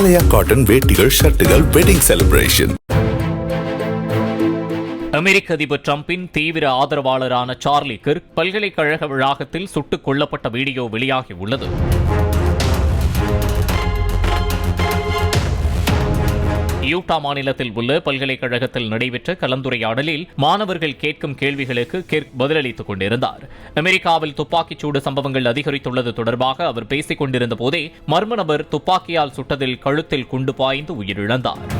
ஆலயா cotton வேட்டிகள் ஷர்ட்டுகள் wedding celebration அமெரிக்க அதிபர் டிரம்பின் தீவிர ஆதரவாளரான சார்லி கிர்க் பல்கலைக்கழக வளாகத்தில் சுட்டுக் கொல்லப்பட்ட வீடியோ வெளியாகி யூட்டா மாநிலத்தில் உள்ள பல்கலைக்கழகத்தில் நடைபெற்ற கலந்துரையாடலில் மாணவர்கள் கேட்கும் கேள்விகளுக்கு கிர்க் பதிலளித்துக் கொண்டிருந்தார். அமெரிக்காவில் துப்பாக்கிச்சூடு சம்பவங்கள் அதிகரித்துள்ளது தொடர்பாக அவர் பேசிக் கொண்டிருந்த போதே மர்ம நபர் துப்பாக்கியால் சுட்டதில் கழுத்தில் குண்டு பாய்ந்து உயிரிழந்தார்.